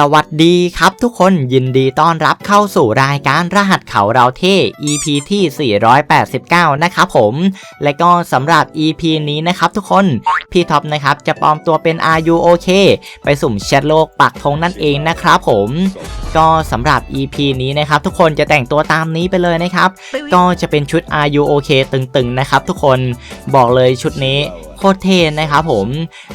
สวัสดีครับทุกคนยินดีต้อนรับเข้าสู่รายการรหัสเขาเราเท่ EP ที่ 489 นะครับผม และก็สำหรับ EP นี้นะครับทุกคน พี่ท็อปนะครับจะปลอมตัวเป็น RU OK ไปสุ่มแชทโลกปักธงนั่นเองนะครับผมก็สำหรับ EP นี้นะครับทุกคนจะแต่งตัวตามนี้ไปเลยนะครับ ก็จะเป็นชุด RU OK ตึงๆนะครับทุกคนบอกเลยชุดนี้โคตรเท่นะครับผม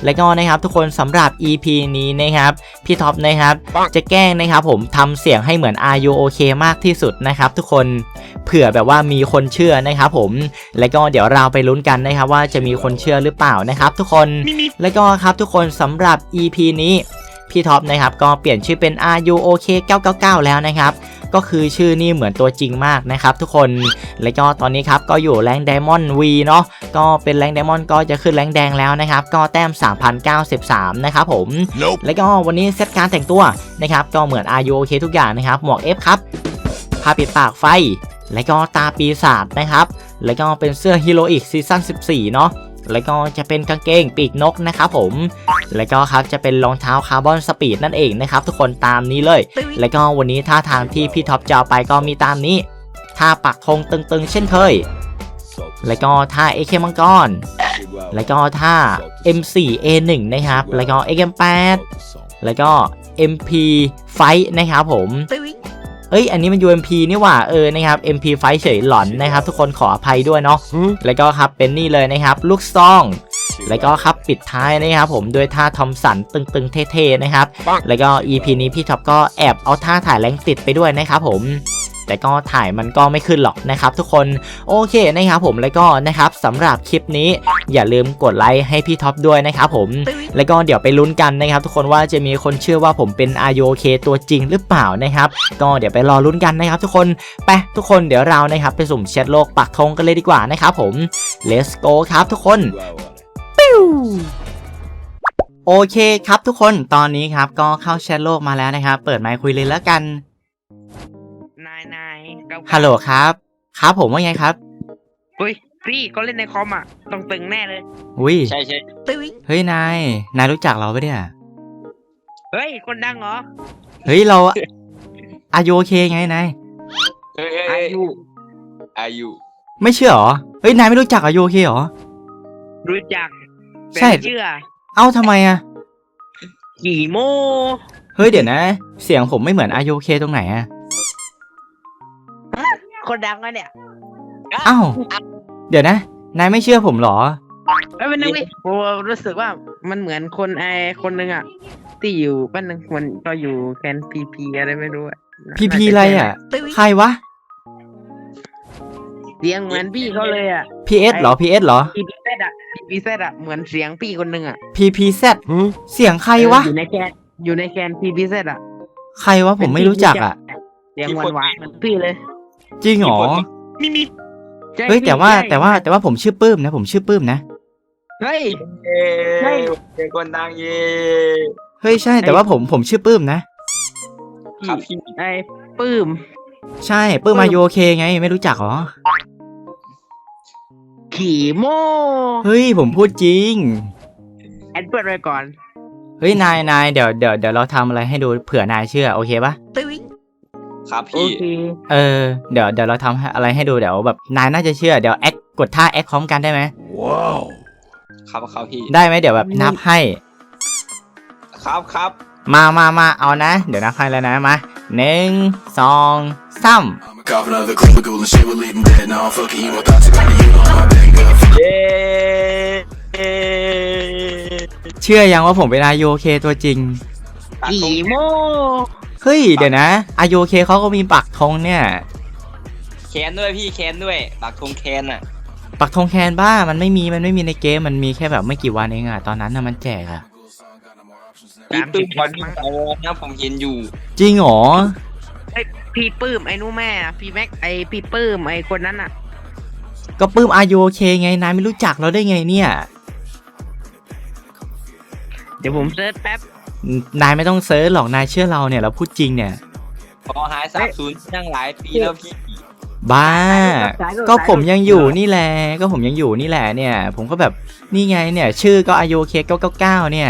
และก็นะครับทุกคนสำหรับ EP นี้นะครับพี่ท็อปนะครับจะแกล้งนะครับผมทำเสียงให้เหมือน Are you OK มากที่สุดนะครับ ทุกคนเผื่อแบบว่ามีคนเชื่อนะครับผมและก็เดี๋ยวเราไปลุ้นกันนะครับว่าจะมีคนเชื่อหรือเปล่านะครับ ทุกคนและก็ครับทุกคนสำหรับ EP นี้ พี่ท็อปนะครับก็เปลี่ยนชื่อเป็น Are you OK 999 แล้วนะครับก็คือชื่อนี่เหมือนตัวจริงมากนะครับทุกคน และก็ตอนนี้ครับก็อยู่แรงไดมอนด์ V เนาะก็เป็นแรงไดมอนด์ก็จะขึ้นแรงแดงแล้วนะครับก็แต้ม 3,093 นะครับผม Nope. แล้วก็วันนี้เซตการแต่งตัวนะครับก็เหมือน Are you OK ทุกอย่างนะครับหมวก F ครับผ้าปิดปากไฟ แล้วก็ตาปีศาจนะครับ แล้วก็เป็นเสื้อฮีโร่อีกซีซั่น14 เนาะ แล้วก็จะเป็นกางเกงปีกนกนะครับผม แล้วก็ครับจะเป็นรองเท้าคาร์บอนสปีดนั่นเองนะครับทุกคนตามนี้เลย แล้วก็วันนี้ท่าทางที่พี่ท็อปจะเอาไปก็มีตามนี้ท่าปักธงตึงๆ เช่นเคย แล้วก็ท่า AK มังกร แล้วก็ท่า M4A1 นะครับ แล้วก็ XM8 แล้วก็ MP Fight นะครับผม เอ้ยอันนี้มัน UMP นี่หว่าเออนะครับ MP Fight เฉยหลอนนะครับทุกคนขออภัยด้วยเนาะแล้วก็ครับเป็นนี่เลยนะครับ ลูกซองแล้วก็ครับปิดท้ายนะครับผมด้วยท่าทอมสันตึงๆเท่ๆนะครับปังแล้วก็ EP นี้พี่ท็อปก็แอบเอาท่าถ่ายแรงติดไปด้วยนะครับผม แต่ก็ถ่ายมันก็ไม่ขึ้นหรอกนะครับทุกคนโอเคนะครับผมแล้วก็นะครับสำหรับคลิปนี้ อย่าลืมกดไลค์ให้พี่ท็อปด้วยนะครับผมแล้วก็เดี๋ยวไปลุ้นกันนะครับทุกคนว่าจะมีคนเชื่อว่าผมเป็น r u k ตัวจริงหรือเปล่านะครับ ก็เดี๋ยวไปรอลุ้นกันนะครับทุกคนไปทุกคนเดี๋ยวเรานะครับไปสุ่มแชทโลกปักธงกันเลยดีกว่านะครับผม let's go ครับทุกคนโอเคครับทุกคนตอนนี้ครับก็เข้าแชทโลกมาแล้วนะครับ เปิดไมค์คุยเลยแล้วกัน นายนายเก้าฮัลโหลครับ ครับผมว่าไงครับเฮ้ยพี่ก็เล่นในคอมอะต้องตึงแน่เลย อุ้ยใช่ใช่ตึงเฮ้ยนาย นายรู้จักเราปะเนี่ย เฮ้ย คนดังเหรอเฮ้ยเราอายุโอเคไงนาย เฮ้ยอายุอายุไม่เชื่อเหรอ เฮ้ยนายไม่รู้จักอายุโอเคเหรอ รู้จักใช่ เชื่อเอ้าทำไมอะขี่โม เฮ้ยเดี๋ยวนะ เสียงผมไม่เหมือนอายุโอเคตรงไหนอะ คนดังอะเนี่ยเอ้าเดี๋ยวนะ นายไม่เชื่อผมเหรอเอ้ยมันนึกดิโอ้รู้สึกว่ามันเหมือนคนไอคนหนึงอะที่อยู่บ้านหนึงมันก็อยู่แคนพีพีอะไรไม่รู้อะพีพีอะไรอะใครวะเสียงเหมือนพี่เขาเลยอะ PS เหรอ PS เหรอพีพีเซอะพีพีเซอะเหมือนเสียงพี่คนหนึงอะ PPZ เสียงใครวะอยู่ในแคนอยู่ในแคนพีพีเซอะ ใครวะผมไม่รู้จักอะเสียงหวานหวานๆเหมือนพี่เลย จริงเหรอ มีมีใช่เฮ้ยแต่ว่าใช่แต่ว่าแต่ว่าผมชื่อปื้มนะ ผมชื่อปื้มนะ เฮ้ยเย้ใช่เป็นคนดังเย่เฮ้ยใช่แต่ว่าผมผมชื่อปื้มนะครับพี่ไอ้ปื้ม ใช่ปื้มอายุโอเคไง ไม่รู้จักเหรอ ขี่โมเฮ้ยผมพูดจริง แอดเปิดไว้ก่อน เฮ้ยนายนายเดี๋ยวเดี๋ยวเดี๋ยวเราทำอะไรให้ดูเผื่อนายเชื่อโอเคปะ ครับโอพี่เคเออ เดี๋ยวเดี๋ยวเราทำอะไรให้ดูเดี๋ยวแบบนายน่าจะเชื่อเดี๋ยวแอคกดท่าแอคพร้อมกันได้ไหม Wow. ครับครับพี่ ได้ไหมเดี๋ยวแบบนับให้ ครับครับ มามามาเอานะ เดี๋ยวนับให้แล้วนะมาหนึ่งสองสาม I'm a cop another clip of gold and shit will leave him dead. Now I'm fucking you. I thought you got you on my bang up. เย้เย้เชื่อยังว่าผมเป็นอายุโอเคตัวจริงขี่โม เฮ้ย เดี๋ยวนะอายุโอเคเขาก็มีปักธงเนี่ย แคนด้วยพี่แคนด้วยปักธงแคนอะ ปักธงแคนบ้ามันไม่มีมันไม่มีในเกมมันมีแค่แบบไม่กี่วันเองอะตอนนั้นน่ะมันแจกอะพี่ปื้มบอลพี่ไปนะผมเห็นอยู่ จริงเหรอไอ้พี่ปื้มไอ้นู่นแม่อะพี่แม็กไอ้พี่ปื้มไอ้คนนั้นอะ ก็ปื้มอายุโอเคไงนายไม่รู้จักเราได้ไงเนี่ย เดี๋ยวผมเซิร์ชแป๊บ นายไม่ต้องเซิร์ชหรอกนายเชื่อเราเนี่ยเราพูดจริงเนี่ยพอหายสาบสูญนั่งหลายปีแล้วพี่บ้า ก็ผมยังอยู่นี่แหละก็ผมยังอยู่นี่แหละเนี่ย ผมก็แบบนี่ไงเนี่ย ชื่อก็อายุเค999เนี่ย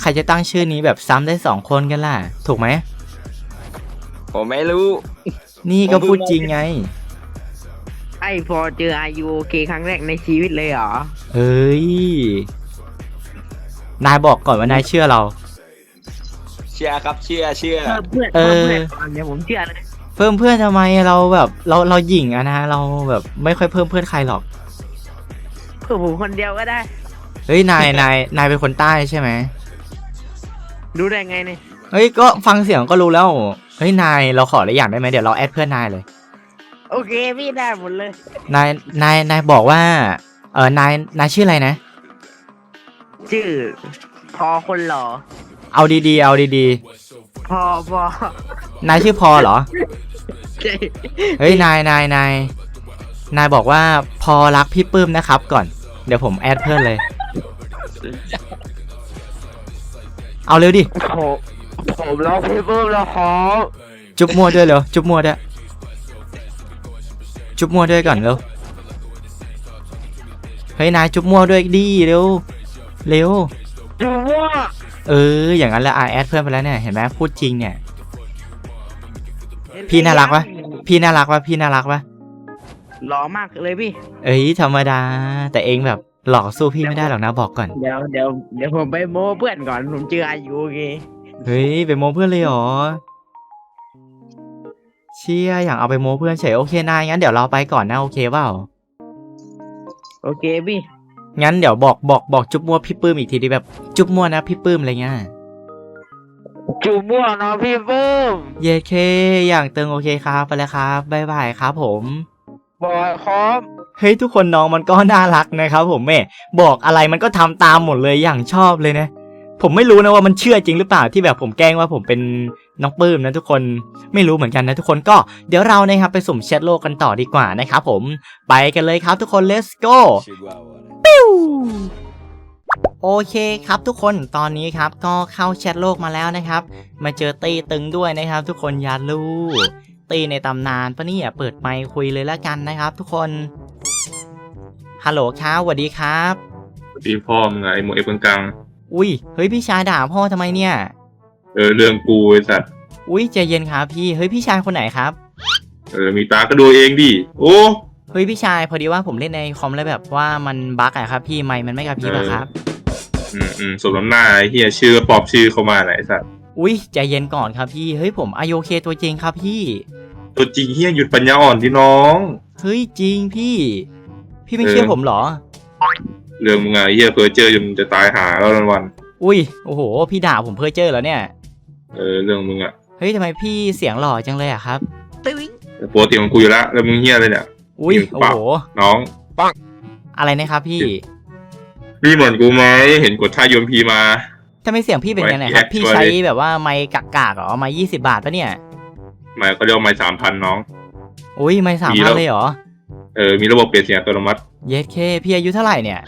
ใครจะตั้งชื่อนี้แบบซ้ำได้สองคนกันล่ะ ถูกไหมผมไม่รู้ นี่ก็พูดจริงไง ไอพอเจออายุโอเคครั้งแรกในชีวิตเลยเหรอเฮ้ยนายบอกก่อนว่านายเชื่อเรา เชื่อครับเชื่อเชื่อ เพื่อนเอเพื่อนอเพื่อนก่อนเดี๋ยวผมเชื่อเลยเพิ่มเพื่อนทำไมเราแบบเราเราหยิ่งอะนะเราแบบไม่ค่อยเพิ่มเพื่อนใครหรอก เพื่อนผมคนเดียวก็ได้ เฮ้ยนายนายนายเป็นคนใต้ใช่ไหมรู้ได้ไงเนี่ยเฮ้ยก็ฟังเสียงก็รู้แล้วเฮ้ยนายเราขออะไรอย่างได้ไหมเดี๋ยวเราแอดเพื่อนนายเลย โอเคพี่ได้หมดเลย นายนายนายบอกว่าเออนายนายชื่ออะไรนะ ชื่อพอคนหล่อ เอาดีๆ เอาดีพอพอๆ นายชื่อพอเหรอใช่เฮ้ย นายนายนายนายบอกว่าพอรักพี่ปื้มนะครับก่อน เดี๋ยวผมแอดเพื่อนเลย เอาเร็วดิ ผมผมรอพี่เพิ่มแล้วขอจุ๊บมัวด้วยเร็วจุ๊บมัวด้วย จุ๊บมัวด้วยก่อนเร็ว เฮ้ยนายจุ๊บมัวด้วยดีเร็ว เร็ว ดูว่า เออ อย่างนั้นแหละอะแอดเพื่อนไปแล้วเนี่ยเห็นไหมพูดจริงเนี่ย พี่น่ารักปะพี่น่ารักปะพี่น่ารักปะหล่อมากเลยพี่ เอ้ยธรรมดา แต่เองแบบหลอกสู้พี่ไม่ได้หรอกนะบอกก่อน เดี๋ยวเดี๋ยวเดี๋ยวผมไปโม้เพื่อนก่อนผมเจออายุโอเคเฮ้ยไปโม้เพื่อนเลยเหรอเชี่ยอย่างเอาไปโม้เพื่อนเฉยโอเคนายงั้นเดี๋ยวเราไปก่อนนะโอเคเปล่าโอเคพี่ งั้นเดี๋ยวบอกบอกบอกจุ๊บมัวพี่ปื้มอีกทีดิแบบจุ๊บมัวนะพี่ปื้มอะไรเงี้ยจูม่วงเนาะพี่เพิ่มเยเค อย่างเติงโอเคครับไปแล้วครับบ๊ายบายครับผมบอยคอมเฮ้ยทุกคนน้องมันก็น่ารักนะครับผมแม่บอกอะไรมันก็ทำตามหมดเลยอย่างชอบเลยนะ ผมไม่รู้นะว่ามันเชื่อจริงหรือเปล่าที่แบบผมแกล้งว่าผมเป็น น้องปื้มนะทุกคนไม่รู้เหมือนกันนะทุกคนก็เดี๋ยวเรานะครับไปสุ่มแชทโลกกันต่อดีกว่านะครับผมไปกันเลยครับทุกคน let's go โอเคครับทุกคนตอนนี้ครับก็เข้าแชทโลกมาแล้วนะครับ มาเจอตีตึงด้วยนะครับ ทุกคนอย่ารู้ตีในตำนานปะเนี่ยเปิดไมค์คุยเลยละกันนะครับ ทุกคนฮัลโหลครับสวัสดีครับดีพ่อมึงไงไอ้หมวกเอฟกลางอุ้ยเฮ้ยพี่ชายด่าพ่อทำไมเนี่ยๆ เออเรื่องกูไอ้สัตว์อุ้ยใจเย็นครับพี่เฮ้ยพี่ชายคนไหนครับ เออมีตาก็ดูเองดิโอ้เฮ้ยพี่ชายพอดีว่าผมเล่นในคอมแล้วแบบว่ามันบั๊กอะครับพี่ไมค์มันไม่กระพริบอะครับ อืมอืมสมน้ำหน้าไอ้เฮียชื่อปลอบชื่อเข้ามาไหนไอ้สัตว์อุ้ยใจเย็นก่อนครับพี่เฮ้ยผมอายุเคตัวจริงครับพี่ ตัวจริงเฮียหยุดปัญญาอ่อนที่น้อง เฮ้ยจริงพี่ พี่ไม่เออเชื่อผมเหรอ เรื่องมึงไงเฮียเพอเจอจนจะตายหาแล้ววันอุ้ยโอ้โห พี่ด่าผมเพ้อเจอแล้วเนี่ยๆ เออเรื่องมึงอะเฮ้ยทำไมพี่เสียงหล่อจังเลยอะครับตึ้งแต่ปกติของกูอยู่แล้วแล้วมึงเฮียอะไรเนี่ย อุ้ยจริงโอ้เปล่าโหน้องอะไรนะครับพี่ พี่เหมือนกูไหมเห็นกดท่าโยมพีมาทำไมเสียงพี่เป็นยังไงครับไว้พี่ไว้ใช้แบบว่าไมค์กากๆเหรอไมค์ยี่สิบาทปะเนี่ยหมายเขาเรียกว่าไม้สามพันน้อง อุ้ยไมค์สามมีพัแล้นวเลยเหรอ เออ มีระบบเปลี่ยนเสียงอัตโนมัติ เยสเคพี่อายุเท่าไหร่เนี่ย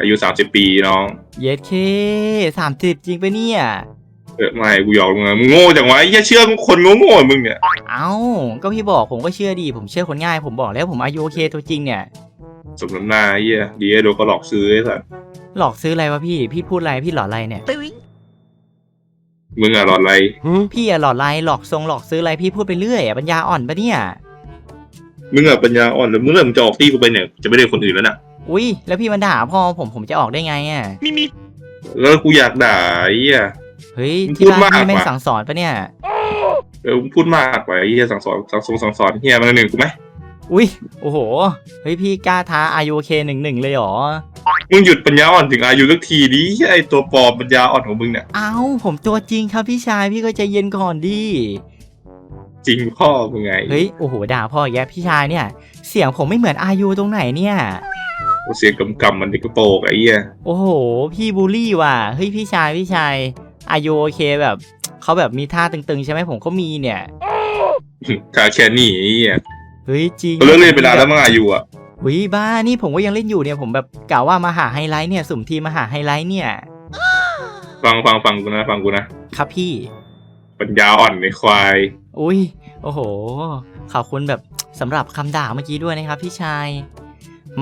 อายุสามสิบปีน้อง เยสเคสามสิบจริงปะเนี่ย เออไม่กูหยอกมึงอะมึงโง่จังวะไอ้เหี้ยเชื่อคนโง่ๆอย่างมึงเนี่ยเอ้า ก็พี่บอกผมก็เชื่อดี ผมเชื่อคนง่าย ผมบอกแล้วผมอายุโอเคตัวจริงเนี่ย สมน้ำหน้าไอ้เหี้ยดีไอ้โดนก็หลอกซื้อไอ้สัสหลอกซื้ออะไรวะพี่ พี่พูดอะไร พี่หลอกอะไรเนี่ยตึ้งมึงอะหลอดอะไรพี่อะหลอกอะไร หลอกทรงหลอกซื้ออะไร พี่พูดไปเรื่อยอะปัญญาอ่อนปะเนี่ย มึงอะปัญญาอ่อนแล้วมึงเริ่มจะออกที่กูไปเนี่ยจะไม่ได้คนอื่นแล้วน่ะอุ้ย แล้วพี่มันด่าพ่อผมผมจะออกได้ไงอะ แล้วกูอยากด่าไอ้เหี้ย เฮ้ยมึงที่บ้านพูดมากพี่ไม่ว่ะสั่งสอนปะเนี่ยเออมึงพูดมากกว่าไอ้เหี้ยสั่งสอนสั่งสอนสั่งสอนเหี้ยมันหนึ่งกูไหมอุ้ยโอ้โหเฮ้ยพี่กล้าท้าอายุเคหนึ่งหนึ่งเลยเหรอมึงหยุดปัญญาอ่อนถึงอายุสักทีดิไอ้ตัวปลอมปัญญาอ่อนของมึงเนี่ยเอ้าผมตัวจริงครับพี่ชายพี่ก็ใจเย็นก่อนดิจริงพ่อมึงไงเฮ้ยโอ้โหด่าพ่อแย่พี่ชายเนี่ย เสียงผมไม่เหมือนอายุตรงไหนเนี่ยกูเสียงกำกำๆมันเด็กกระโปรงไอ้เหี้ยโอ้โห พี่บูลลี่ว่ะเฮ้ยพี่ชายพี่ชาย อายุโอเคแบบเขาแบบมีท่าตึงๆ ใช่ไหมผมก็มีเนี่ยกาแค่นี้ไอ้เหี้ยเฮ้ยจริงกูเลิกเล่นไปนานแล้วมึงอายุอะเฮ้ยบ้านี่ผมก็ยังเล่นอยู่เนี่ยผมแบบกล่าวว่ามาหาไฮไลท์เนี่ยสุ่มทีมมาหาไฮไลท์เนี่ย ฟังฟังฟังกูนะฟังกูนะครับพี่ ปัญญาอ่อนในควาย อุ้ยโอ้โหขอบคุณแบบสำหรับคำด่าเมื่อกี้ด้วยนะครับพี่ชาย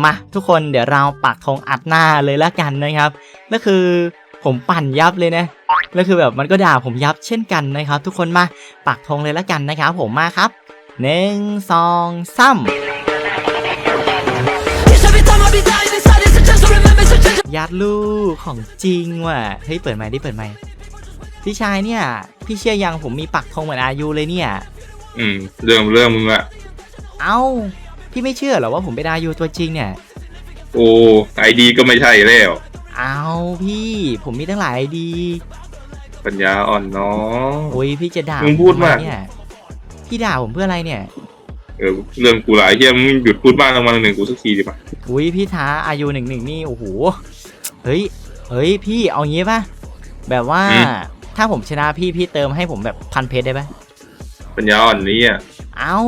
มาทุกคนเดี๋ยวเราปักธงอัดหน้าเลยละกันนะครับแล้วคือผมปั่นยับเลยนะแล้วคือแบบมันก็ด่าผมยับเช่นกันนะครับ ทุกคนมาปักธงเลยละกันนะครับ ผมมาครับหนึ่งสองสาม Every time I be dying inside, it's a chance to remember, it's a chance ยัดลูกของจริงว่ะเฮ้ยเปิดไมค์ดิเปิดไมค์พี่ชายเนี่ย พี่เชื่อยังผมมีปักธงเหมือนอายุเลยเนี่ย อืม เรื่องเรื่องมึงอะเอ้า พี่ไม่เชื่อเหรอว่าผมเป็นอายุตัวจริงเนี่ย โอ้ไอดีก็ไม่ใช่แล้ว เอาพี่ ผมมีตั้งหลายไอดี ปัญญาอ่อนน้องโอ้ยพี่จะด่ามึงพูดมากผทำเนี่ยพี่ด่าผมเพื่ออะไรเนี่ย เออเรื่องกูหลายเฮียมึงหยุดพูดบ้างมาหนึ่งกูสักทีดิป่ะอุ้ยพี่ท้าอายุหนึ่งหนึ่งนี่โอ้โหเฮ้ยเฮ้ยพี่เอางี้ป่ะแบบว่าถ้าผมชนะพี่พี่เติมให้ผมแบบพันเพชรได้ป่ะ ปัญญาอ่อนนี้อะเอ้า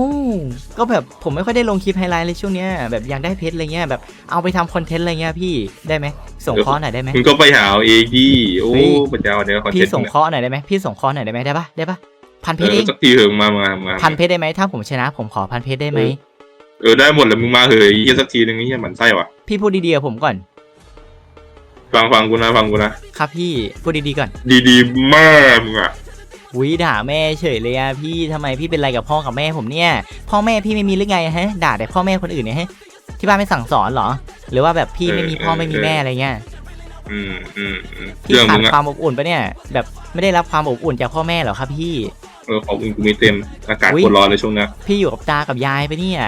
ก็แบบผมไม่ค่อยได้ลงคลิปไฮไลท์เลยช่วงเนี้ยแบบอยากได้เพชรอะไรเงี้ยแบบเอาไปทำคอนเทนต์อะไรเงี้ยพี่ได้ไหมส่งเคอหน่อยได้ไหมมึงก็ไปหาเอาเองดิโอ้เฮ้ยปัญญาอ่อนเนี่ยคอนเทพี่นต์ส่งเนี่ยเคอหน่อยได้ไหมพี่ส่งเคอหน่อยได้ไหมได้ปะได้ปะพันเพเอชรเอองสักทีเถอะมามามาพันเพชรได้ไหมถ้าผมชนะ ผมขอพันเพชรได้ไหมเออได้หมดแล้วมึงมาเหยเฮียสักทีนึงนี่เฮียหมันไส้ว่ะพี่พูดดีๆกับผมก่อน ฟังฟังกูนะฟังกูนะครับพี่พูดดีๆก่อน ดีๆมากมึงอะ วิด่าแม่เฉยเลยอะพี่ทำไมพี่เป็นอะไรกับพ่อกับแม่ผมเนี่ย พ่อแม่พี่ไม่มีหรือไงฮะ ด่าแต่พ่อแม่คนอื่นเนี่ยฮะที่บ้านไม่สั่งสอนเหรอ หรือว่าแบบพี่ไม่มีพ่อไม่มีแม่อะไรเงี้ยอืมอืมอืมพี่เรื่องขามึดงอะความอบอุ่นปะเนี่ย แบบไม่ได้รับความอบอุ่นจากพ่อแม่เหรอครับพี่ เออของมึงกูมีเต็มอากาศอุ๊ย โคตรร้อนเลยช่วงเนี้ยพี่อยู่กับตากับยายปะเนี่ย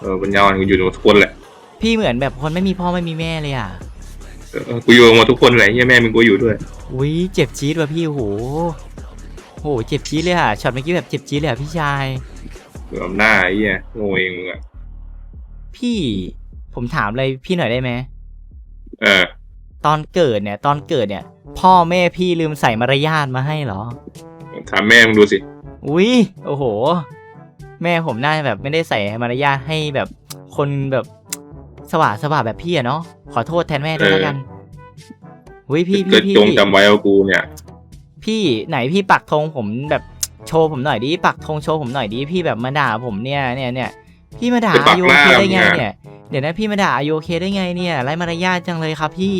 เออปัญญาอ่อนกูอยู่กับทุกคนแหละพี่เหมือนแบบคนไม่มีพ่อไม่มีแม่เลยอะเออกูอยู่กับหมดทุกคนแหละเฮียแม่มึงกูอยู่ด้วย อุ้ยเจ็บจี๊ดว่ะพี่โห โหเจ็บจี๊ดเลยอะช็อตเมื่อกี้แบบเจ็บจี๊ดเลยอะพี่ชายเกือบหน้าไอ้เฮียโง่เองมึงอะพี่ผมถามอะไรพี่หน่อยได้ไหมเออ ตอนเกิดเนี่ย ตอนเกิดเนี่ย พ่อแม่พี่ลืมใส่มารยาทมาให้เหรอถามแม่มึงดูสิอุ้ยโอ้โห แม่ผมน่าจะแบบไม่ได้ใส่มารยาทให้แบบคนแบบสว่าสว่าแบบพี่อะเนาะขอโทษแทนแม่ด้วยแล้วกันอุ้ยพี่ก็พี่พี่จงจำไว้ว่ากูเนี่ย พี่ไหนพี่ปักธงผมแบบโชว์ผมหน่อยดิปักธงโชว์ผมหน่อยดิพี่แบบมาด่าผมเนี่ยเนี่ยเนี่ยพี่มาด่าไปปัอากยุหน้าเคได้ไงมึงอะเนี่ยเดี๋ยวนะพี่มาด่าอายุเคได้ไงเนี่ยไร้มารยาทจังเลยครับพี่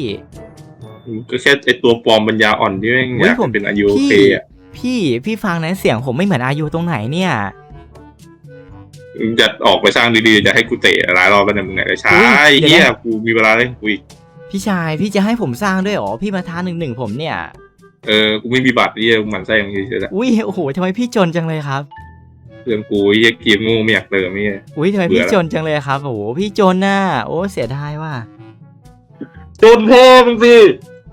ก็แค่ไอตัวปลอมปัญญาอ่อนที่แม่งอุ๊อยยากผมเป็นอายุโอพี่เคอะพี่พี่ฟังนะเสียงผมไม่เหมือนอายุตรงไหนเนี่ยมึงจะออกไปสร้างดีๆจะให้กูเตะหลายรอบแล้วเนี่ยมึงไงใช่อุ๊ยเดี๋ยวนะเฮียกูมีเวลาเล่นกูอีกพี่ชายพี่จะให้ผมสร้างด้วยเหรอพี่มาท้าหนึ่งหนึ่งผมเนี่ย เออ กูไม่มีบัตรเฮียกูหมันไส้อย่างนี้เฉยๆแหละอุ้ยโอ้โหทำไมพี่จนจังเลยครับ เรื่องกูเฮียเกมงูไม่อยากเติมเฮียอุ้ยทำไมเบื่พี่อแล้ว จนจังเลยครับโอ้โหพี่จนน่ะโอ้เสียดายว่ะจนพ่อมึงสิ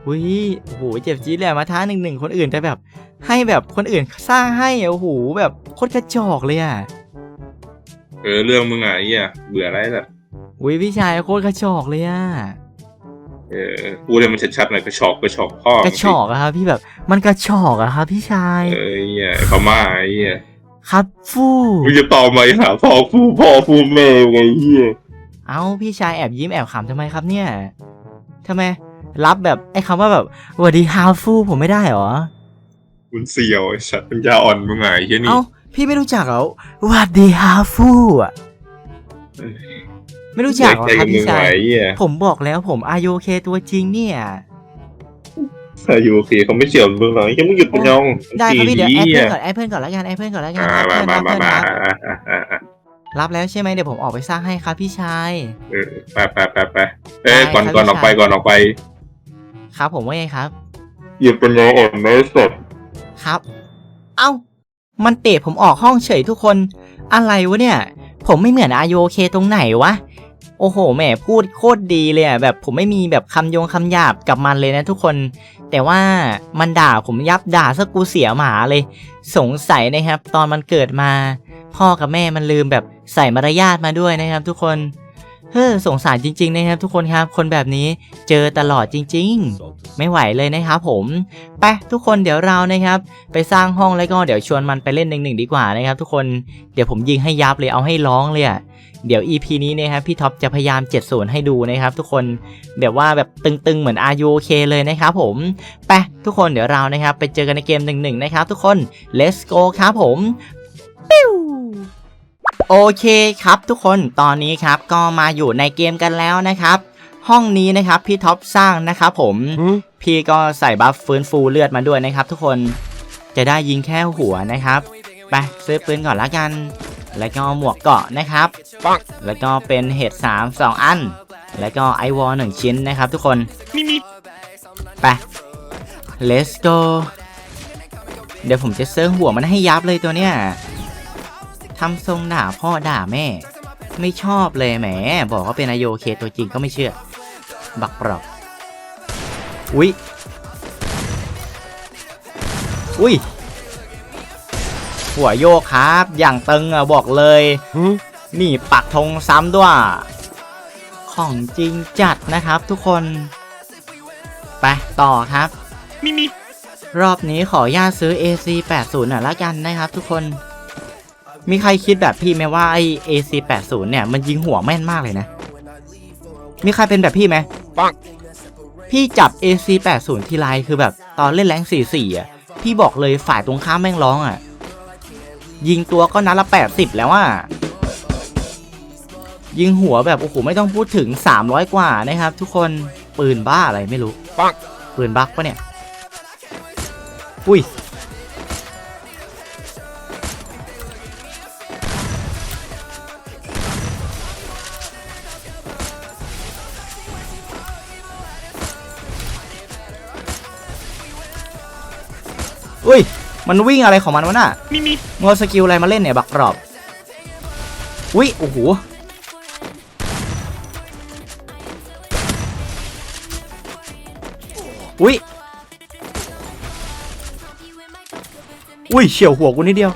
อุ้ยโอ้โหเจ็บจี๊ดเลยอะมาท้าหนึ่งหนึ่งคนอื่นแต่แบบ ให้แบบคนอื่นสร้างให้อะโอ้โหแบบโคตรกระจอกเลยอะเออเรื่องมึงอะเฮียเบื่ออะไรล่ะอุ้ยพี่ชายโคตรกระจอกเลยอะ เออพูดให้มันชัดๆหน่อยกระชอกกระชอกพ่อกระชอกอะครับพี่แบบมันกระชอกอะครับพี่ชายเออเฮียพม่าไอ้เฮียครับฟู่มึงจะตอบมาหาพ่อฟูพ่อฟูแม่ไงเฮียเอ้าพี่ชายแอบยิ้มแอบขำทำไมครับเนี่ยทำไมรับแบบไอ้คำว่าแบบสวัสดีฮาฟูผมไม่ได้เหรอคุณเสี่ยวไอ้สัตว์ปัญญาอ่อนมึงไงเฮียนี่เอ้าพี่ไม่รู้จักเหรอสวัสดีฮาฟูอะ ไม่รู้จักเหรอใจครับมึพี่งชาไงยเฮียผมบอกแล้วผมอายุเคตัวจริงเนี่ย อายุโอเคเขาไม่เสี่ยวมึงหรอกเฮียมึงหยุดเป็นยองได้ครับพี่เดี๋ยวแอดฮีเพื่อยนก่อนแอดเพื่อนก่อนแล้วกันแอดเพื่อนก่อนแล้วกันอ่าแอดมาเพื่อนมารับมาเพื่อนมารับอ่าอ่าอ่าอ่ารับแล้วใช่ไหมเดี๋ยวผมออกไปสร้างให้ครับพี่ชายเออไปไปไปไปเอ้ยได้ก่อนครับก่อนพี่ออกไปชายก่อนออกไป ครับผมว่าไงครับหยุดเป็นยองอ่อนไม่สดครับ เอ้า มันเตะผมออกห้องเฉยทุกคน อะไรวะเนี่ย ผมไม่เหมือนอายุโอเคตรงไหนวะ โอ้โหแหมพูดโคตรดีเลยอะแบบผมไม่มีแบบคำโยงคำหยาบกับมันเลยนะทุกคน แต่ว่ามันด่าผมยับด่าซะกูเสียหมาเลย สงสัยนะครับ ตอนมันเกิดมา พ่อกับแม่มันลืมแบบใส่มารยาทมาด้วยนะครับ ทุกคนเฮ้อสงสารจริง ๆ นะครับ ทุกคนครับ คนแบบนี้เจอตลอดจริง ๆ ไม่ไหวเลยนะครับผม ไปทุกคนเดี๋ยวเรานะครับ ไปสร้างห้องแล้วก็เดี๋ยวชวนมันไปเล่นหนึ่งหนึ่งดีกว่านะครับ ทุกคนเดี๋ยวผมยิงให้ยับเลยเอาให้ร้องเลยอะ เดี๋ยว EP นี้นะครับพี่ท็อปจะพยายาม 7 0 ให้ดูนะครับ ทุกคนแบบว่าแบบตึงๆ เหมือน RUK เลยนะครับผม ไปทุกคนเดี๋ยวเรานะครับ ไปเจอกันในเกมหนึ่งหนึ่งนะครับทุกคน let's go ครับผมปิ้วโอเคครับทุกคนตอนนี้ครับก็มาอยู่ในเกมกันแล้วนะครับ ห้องนี้นะครับพี่ท็อปสร้างนะครับผม พี่ก็ใส่บัฟฟื้นฟูเลือดมาด้วยนะครับ ทุกคนจะได้ยิงแค่หัวนะครับไปซื้อปืนก่อนละกัน แล้วก็หมวกเกราะนะครับแล้วก็เป็นเห็ด3 2 อัน แล้วก็ไอวอลหนึ่งชิ้นนะครับทุกคนไป let's go เดี๋ยวผมจะเซิร์งหัวมันให้ยับเลยตัวเนี้ยทำทรงด่าพ่อด่าแม่ ไม่ชอบเลยแหม บอกว่าเป็นอโยเคตัวจริงก็ไม่เชื่อ บักปรอกอุ๊ยอุ๊ย หัวโยกครับ อย่างตึงอะบอกเลยนี่ปักธงซ้ำด้วย ของจริงจัดนะครับทุกคน ไปต่อครับรอบนี้ขออนุญาตซื้อ AC 80หน่อยละกันนะครับทุกคน มีใครคิดแบบพี่ไหมว่าไอ้ AC 80เนี่ยมันยิงหัวแม่นมากเลยนะ มีใครเป็นแบบพี่ไหมปังพี่จับ AC 80ทีไรคือแบบตอนเล่นแรง44อะ พี่บอกเลยฝ่ายตรงข้ามแม่งร้องอะ ยิงตัวก็นัดละ 80 แล้วอะยิงหัวแบบ โอ้โห ไม่ต้องพูดถึง 300 กว่านะครับ ทุกคนปืนบ้าอะไรไม่รู้ปังปืนบักปะเนี่ย อุ้ย อุ้ย มันวิ่งอะไรของมันวะน่ะมีมีงอสกิลอะไรมาเล่นเนี่ยบักกรอบอุ้ยโอ้โหอุ้ยอุ้ยเฉียวหัวกูนิดเดียว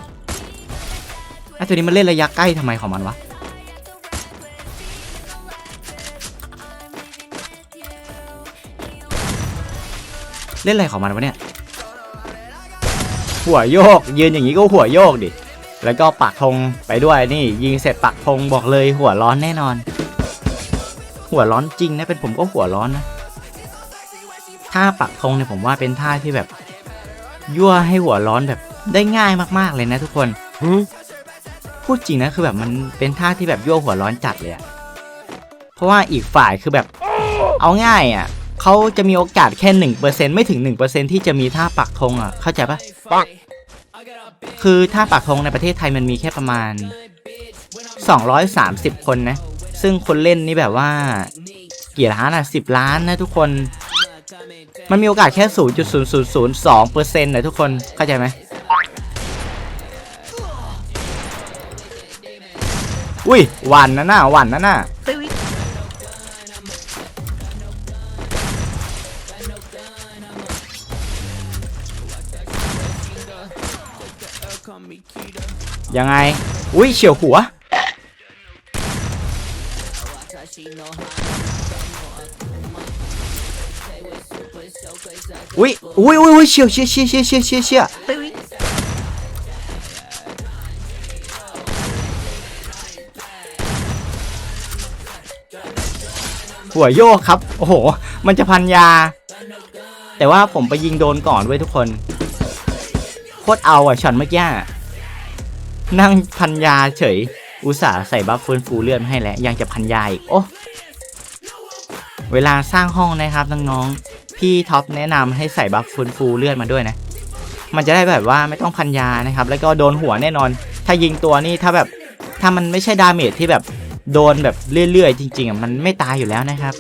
ไอ้ตัวนี้มันเล่นระยะใกล้ทำไมของมันวะเล่นอะไรของมันวะเนี่ย หัวโยก ยืนอย่างนี้ก็หัวโยกดิ แล้วก็ปักธงไปด้วยนี่ ยิงเสร็จปักธงบอกเลยหัวร้อนแน่นอน หัวร้อนจริงนะเป็นผมก็หัวร้อนนะท่าปักธงเนี่ยผมว่าเป็นท่าที่แบบ ยั่วให้หัวร้อนแบบได้ง่ายมากๆเลยนะทุกคนพูดจริงนะคือแบบมันเป็นท่าที่แบบยั่วหัวร้อนจัดเลยอะเพราะว่าอีกฝ่ายคือแบบ เอาง่ายอะเขาจะมีโอกาสแค่หนึ่งเปอร์เซ็นไม่ถึงหนึ่งเปอร์เซ็นที่จะมีท่าปักธงอะเข้าใจปะ คือท่าปักธงในประเทศไทยมันมีแค่ประมาณ 230 คนนะ ซึ่งคนเล่นนี่แบบว่า กี่ล้านอะ10ล้านนะทุกคน มันมีโอกาสแค่ 0.0002เปอร์เซ็นต์นะทุกคน เข้าใจไหมอุ้ยหวันนะน่ะหวันนะน่ะ ยังไง อุ้ยเฉียวหัวอุ้ยอุ้ยอุ้ยอุ้ยเฉียวเฉียวเฉียวเฉียวเฉียวเฉียวเฉียวหัวโยกครับ โอ้โห มันจะพันยา แต่ว่าผมไปยิงโดนก่อนเว้ยทุกคน โคตรเอาอะช็อตเมื่อกี้ นั่งพันยาเฉย อุตส่าห์ใส่บัฟฟื้นฟูเลือดให้แล้วยังจะพันยาอีก โอ้ เวลาสร้างห้องนะครับน้องๆ พี่ท็อปแนะนำให้ใส่บัฟฟื้นฟูเลือดมาด้วยนะ มันจะได้แบบว่าไม่ต้องพันยานะครับ แล้วก็โดนหัวแน่นอน ถ้ายิงตัวนี่ถ้าแบบ ถ้ามันไม่ใช่ดาเมจที่แบบโดนแบบเรื่อยๆ จริงๆมันไม่ตายอยู่แล้วนะครับ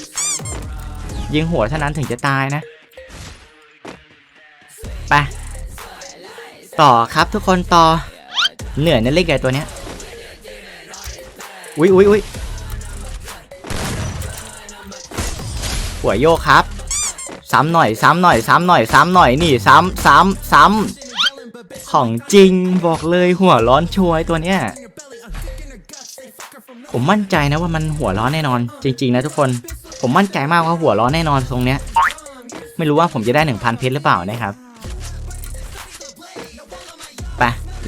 ยิงหัวเท่านั้นถึงจะตายนะ ไป ต่อครับทุกคนต่อ เหนื่อยนะเล่นไก่ตัวเนี้ยอุ๊ยอุ๊ยอุ๊ยหัวโยกครับ ซ้ำหน่อย ซ้ำหน่อย ซ้ำหน่อย ซ้ำหน่อย นี่ ซ้ำ ซ้ำ ซ้ำ ของจริง บอกเลยหัวร้อนช่วยตัวเนี้ย ผมมั่นใจนะว่ามันหัวร้อนแน่นอน จริง ๆ นะทุกคน ผมมั่นใจมากว่าหัวร้อนแน่นอนตรงเนี้ย ไม่รู้ว่าผมจะได้1,000เพชรหรือเปล่านะครับ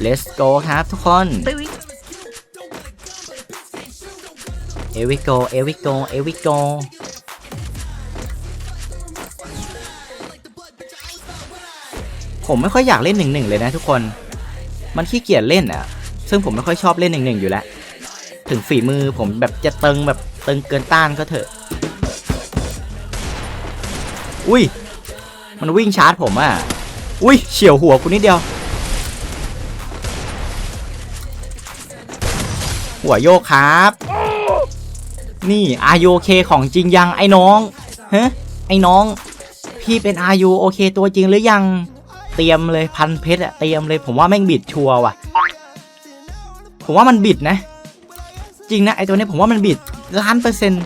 let's go ครับทุกคนเอวิโกเอวิโกเอวิโกผมไม่ค่อยอยากเล่นหนึ่งหนึ่งเลยนะทุกคน มันขี้เกียจเล่นอะ ซึ่งผมไม่ค่อยชอบเล่นหนึ่งหนึ่งอยู่แล้ว ถึงฝีมือผมแบบจะตึงแบบตึงเกินต้านก็เถอะ อุ้ย มันวิ่งชาร์จผมอะ อุ้ยเฉียวหัวกูนิดเดียว หัวโยกครับ นี่อายุโอเคของจริงยังไอ้น้องฮะไอ้น้อง พี่เป็นอายุโอเคตัวจริงหรือยัง เตรียมเลยพันเพชรอะเตรียมเลยผมว่าแม่งบิดชัวร์ว่ะ ผมว่ามันบิดนะ จริงนะไอตัวนี้ผมว่ามันบิดล้านเปอร์เซ็นต์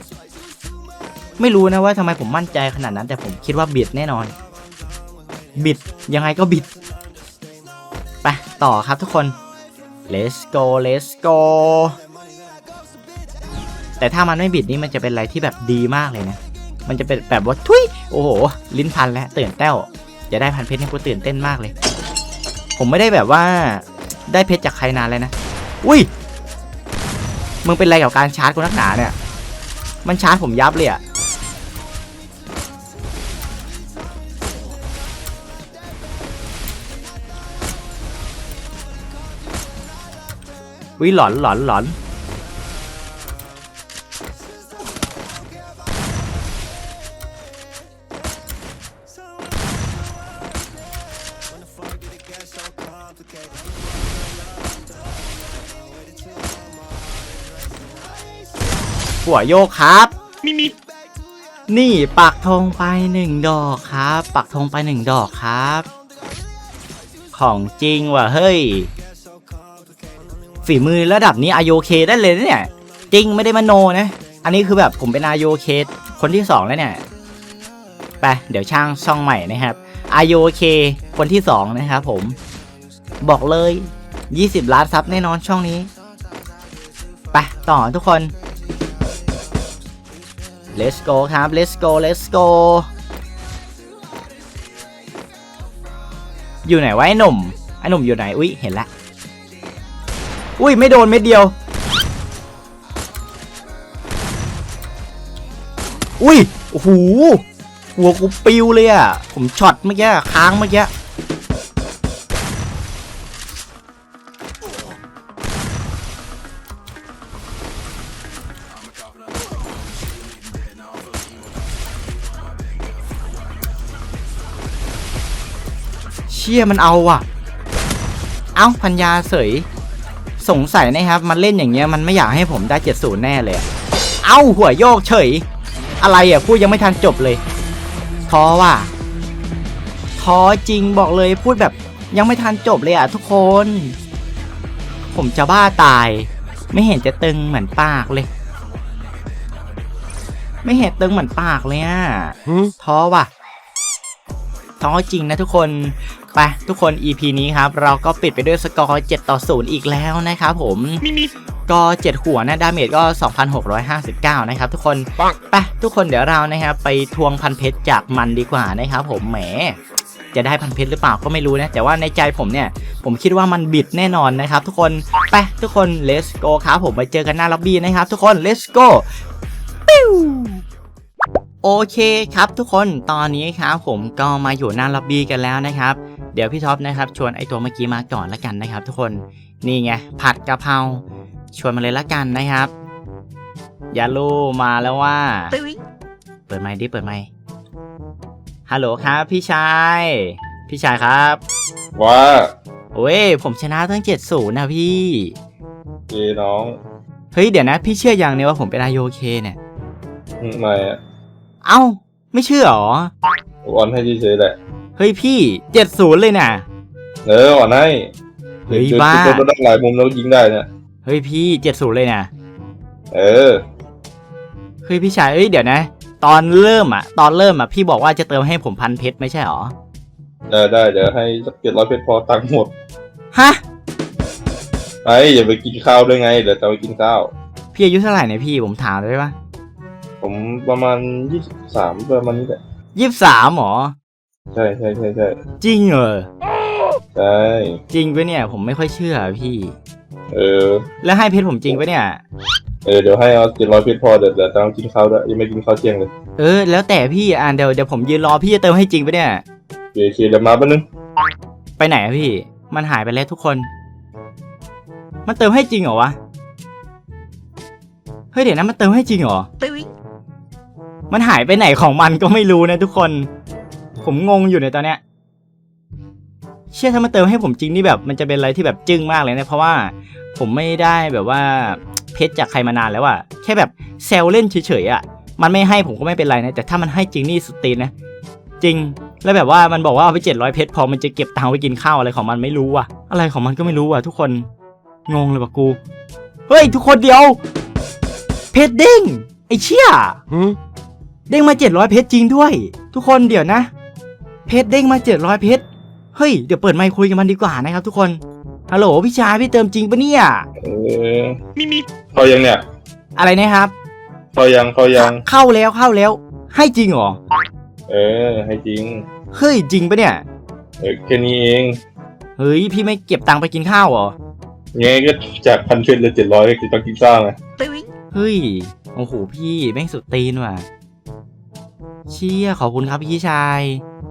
ไม่รู้นะว่าทำไมผมมั่นใจขนาดนั้น แต่ผมคิดว่าบิดแน่นอน บิดยังไงก็บิดไปต่อครับทุกคน let's go let's go แต่ถ้ามันไม่บิดนี่มันจะเป็นอะไรที่แบบดีมากเลยนะ มันจะเป็นแบบว่าทุยโอ้โห ลิ้นพันแล้วตื่นเต้วจะได้พันเพชรนี่กูตื่นเต้นมากเลย ผมไม่ได้แบบว่าได้เพชรจากใครนานเลยนะ อุ้ย มึงเป็นอะไรกับการชาร์จกูนักหนาเนี่ย มันชาร์จผมยับเลยอะวิหลอนหลอนหลอน หัวโยกครับ มีมีนี่ปักธงไปหนึ่งดอกครับ ปักธงไปหนึ่งดอกครับ ของจริงว่ะเฮ้ย ฝีมือระดับนี้อายุเคได้เลยนะเนี่ย จริงไม่ได้มโนนะ อันนี้คือแบบผมเป็นอายุเคคนที่สองแล้วเนี่ยไปเดี๋ยวช่างช่องใหม่นะครับอายุเคคนที่สองนะครับผม บอกเลย 20 ล้านซับแน่นอนช่องนี้ไปต่อทุกคน let's go ครับ let's go let's go อยู่ไหนวะไอ้หนุ่ม ไอ้หนุ่มอยู่ไหน อุ้ยเห็นละ อุ้ยไม่โดนเม็ดเดียว อุ้ย โอ้โห หัวกูปิวเลยอะผมช็อตเมื่อกี้ค้างเมื่อกี้ เชี่ยมันเอาว่ะ เอ้าพัญญาเสย สงสัยนะครับ มันเล่นอย่างเงี้ยมันไม่อยากให้ผมได้เจ็ดศูนย์แน่เลยอะเอ้าหัวโยกเฉย อะไรอะพูดยังไม่ทันจบเลยท้อว่ะท้อจริงบอกเลยพูดแบบยังไม่ทันจบเลยอะทุกคน ผมจะบ้าตาย ไม่เห็นจะตึงเหมือนปากเลย ไม่เห็นตึงเหมือนปากเลยอะท้อว่ะท้อจริงนะทุกคน ไปทุกคน EP นี้ครับ เราก็ปิดไปด้วยสกอร์ 7 ต่อ 0 อีกแล้วนะครับผมมีมีก็ 7 หัวนะดาเมจก็ 2,659 นะครับทุกคนไปทุกคนเดี๋ยวเรานะครับไปทวงพันเพชรจากมันดีกว่านะครับผมแหมจะได้พันเพชรหรือเปล่าก็ไม่รู้นะ แต่ว่าในใจผมเนี่ย ผมคิดว่ามันบิดแน่นอนนะครับ ทุกคนไปทุกคน let's go ครับผมไปเจอกันหน้าล็อบบี้นะครับ ทุกคน let's go ปิ้ว โอเคครับทุกคนตอนนี้ครับผมก็มาอยู่หน้าล็อบบี้กันแล้วนะครับ เดี๋ยวพี่ท็อปนะครับชวนไอตัวเมื่อกี้มาก่อนละกันนะครับ ทุกคนนี่ไงผัดกะเพราชวนมาเลยละกันนะครับยาลูมาแล้วว่าตึ้ยเปิดไมค์ดิเปิดไมค์ฮัลโหลครับ พี่ชาย พี่ชายครับว่าโอ้ยผมชนะตั้ง7ศูนย์นะพี่เอ้น้องเฮ้ยเดี๋ยวนะ พี่เชื่อยังเนี่ยว่าผมเป็นไอโอเคเนี่ยอืมไม่อะ เอ้า ไม่เชื่อหรอ อ่อนให้เฉยๆแหละ เฮ้ยพี่เจ็ดศูนย์เลยน่ะ เอออ่อนให้เฮ้ยจุดบ้าจุดจุดได้หลายมุมแล้วยิงได้เนี่ยเฮ้ยพี่เจ็ดศูนย์เลยน่ะ เออ เฮ้ยพี่ชายเอ้ยเดี๋ยวนะ ตอนเริ่มอะ ตอนเริ่มอะพี่บอกว่าจะเติมให้ผมพันเพชรไม่ใช่หรอ ได้ได้เดี๋ยวให้สักเจ็ดร้อยเพชรพอตังค์หมด ฮะไอ้อย่าไปกินข้าวด้วยไงเดี๋ยวจะไปกินข้าว พี่อายุเท่าไหร่เนี่ยพี่ผมถามได้ปะ ผมประมาณยี่สิบสามประมาณนี้แหละยี่สิบสามหรอ ใช่ใช่ใช่ใช่จริงเหรอ ใช่ จริงปะเนี่ย ผมไม่ค่อยเชื่อพี่ เออ แล้วให้เพชรผมจริงปะเนี่ย เออ เดี๋ยวให้เอาเจ็ดร้อยเพชรพอเดี๋ยวเดี๋ยวจะเอากินข้าวด้วยยังไม่กินข้าวเที่ยงเลย เออ แล้วแต่พี่อ่านเดี๋ยวเดี๋ยวผมยืนรอพี่จะเติมให้จริงปะเนี่ยโอเคโอเคเดี๋ยวมาแป๊บนึง ไปไหนอะพี่ มันหายไปแล้วทุกคน มันเติมให้จริงเหรอวะ เฮ้ยเดี๋ยวนะมันเติมให้จริงเหรอ มันหายไปไหนของมันก็ไม่รู้นะทุกคน ผมงงอยู่ในตอนเนี้ย เชื่อถ้ามันเติมให้ผมจริงนี่แบบ มันจะเป็นอะไรที่แบบจึ้งมากเลยนะเพราะว่าผมไม่ได้แบบว่าเพชรจากใครมานานแล้วอะแค่แบบแซลเล่นเฉยๆอะมันไม่ให้ผมก็ไม่เป็นไรนะ แต่ถ้ามันให้จริงนี่สุดตีนนะ จริงแล้วแบบว่ามันบอกว่าเอาไปเจ็ดร้อยเพชรพอมันจะเก็บตังค์ไว้กินข้าวอะไรของมันไม่รู้อะอะไรของมันก็ไม่รู้อะทุกคนงงเลยว่ะกู เฮ้ย ทุกคนเดียว เพชรเด้งไอ้เชี่ย เด้งมาเจ็ดร้อยเพชรจริงด้วย ทุกคนเดี๋ยวนะ เพชรเด้งมาเจ็ดร้อยเพชรเฮ้ยเดี๋ยวเปิดไมค์คุยกันมันดีกว่านะครับ ทุกคนฮัลโหลพี่ชายพี่เติมจริงปะเนี่ยเออพอยังเนี่ย อะไรนะครับ พอยังพอยังเข้าแล้วเข้าแล้ว ให้จริงเหรอเออ ให้จริงเฮ้ยจริงปะเนี่ยเออแค่นี้เองเฮ้ยพี่ไม่เก็บตังค์ไปกินข้าวเหรอไงก็จากพันเพชรเหลือเจ็ดร้อยคือต้องกินข้าวไงเฮ้ยโอ้โหพี่แม่งสุดตีนว่ะ เชี่ยขอบคุณครับพี่ชาย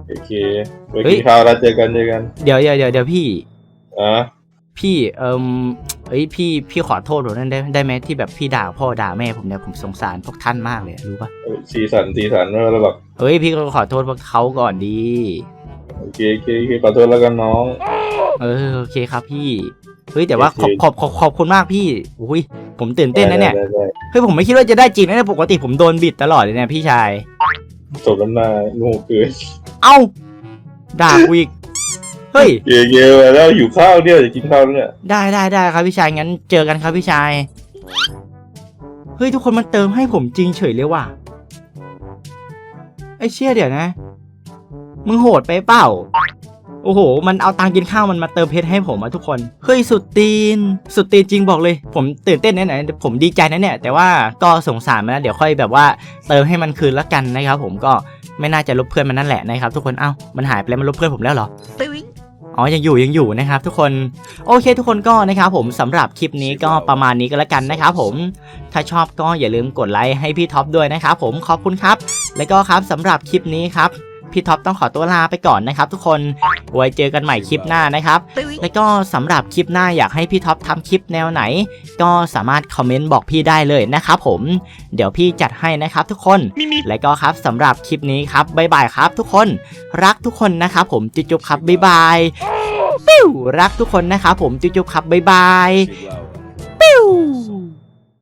โอเคไปเฮ้ยกินข้าวแล้วเจอกันเจอกันเดี๋ยวเดี๋ยวเดี๋ยวเดี๋ยวพี่ อะพี่เอิมเอ้ยพี่พี่ขอโทษผมนั่นได้ได้ไหมที่แบบพี่ด่าพ่อด่าแม่ผมเนี่ยผมสงสารพวกท่านมากเลยรู้ปะเออสีสันสีสันแล้วแบบเฮ้ยพี่ก็ขอโทษพวกเขาก่อนดีโอเคโอเคโอเคขอโทษแล้วกันน้อง เออโอเคครับพี่เฮ้ยแต่ว่าขอบโอเคขอบขอบขอบคุณมากพี่อุ้ยผมตื่นเต้นนะเนี่ยได้ได้ได้เฮ้ยผมไม่คิดว่าจะได้จริงนะเนี่ยปกติผมโดนบิดตลอดเลยเนี่ยพี่ชาย สมน้ำหน้าโง่เกินเอ้าด่ากูอีกเฮ้ยเยอะๆแล้วอยู่ข้าวเนี่ยจะกินข้าวแล้วเนี่ยได้ได้ได้ครับพี่ชายงั้นเจอกันครับพี่ชายเฮ้ยทุกคนมันเติมให้ผมจริงเฉยเลยว่ะไอ้เชี่ยเดี๋ยวนะมึงโหดไปเปล่า โอ้โห มันเอาตังค์กินข้าวมันมาเติมเพชรให้ผมอะทุกคน เฮ้ยสุดตีน สุดตีนจริงบอกเลย ผมตื่นเต้นแน่ๆผมดีใจนะเนี่ย แต่ว่าก็สงสารมันนะเดี๋ยวค่อยแบบว่าเติมให้มันคืนละกันนะครับผมก็ไม่น่าจะลบเพื่อนมันนั่นแหละนะครับทุกคน เอ้า มันหายไปแล้วมันลบเพื่อนผมแล้วเหรออ๋อ ยังอยู่ยังอยู่นะครับทุกคน โอเคทุกคนก็นะครับผมสำหรับคลิปนี้ก็ประมาณนี้ก็แล้วกันนะครับผม ถ้าชอบก็อย่าลืมกดไลค์ให้พี่ท็อปด้วยนะครับผมขอบคุณครับ แล้วก็ครับสำหรับคลิปนี้ครับ พี่ท็อปต้องขอตัวลาไปก่อนนะครับทุกคนไว้เจอกันใหม่คลิปหน้านะครับ แล้วก็สำหรับคลิปหน้าอยากให้พี่ท็อปทำคลิปแนวไหน ก็สามารถคอมเมนต์บอกพี่ได้เลยนะครับผมเดี๋ยวพี่จัดให้นะครับทุกคน และก็ครับสำหรับคลิปนี้ครับบ๊ายบายครับ ทุกคนรักทุกคนนะครับผมจุ๊บๆครับบ๊ายบายปิ้วรักทุกคนนะครับผมจุ๊บๆครับบ๊ายบายปิ้ว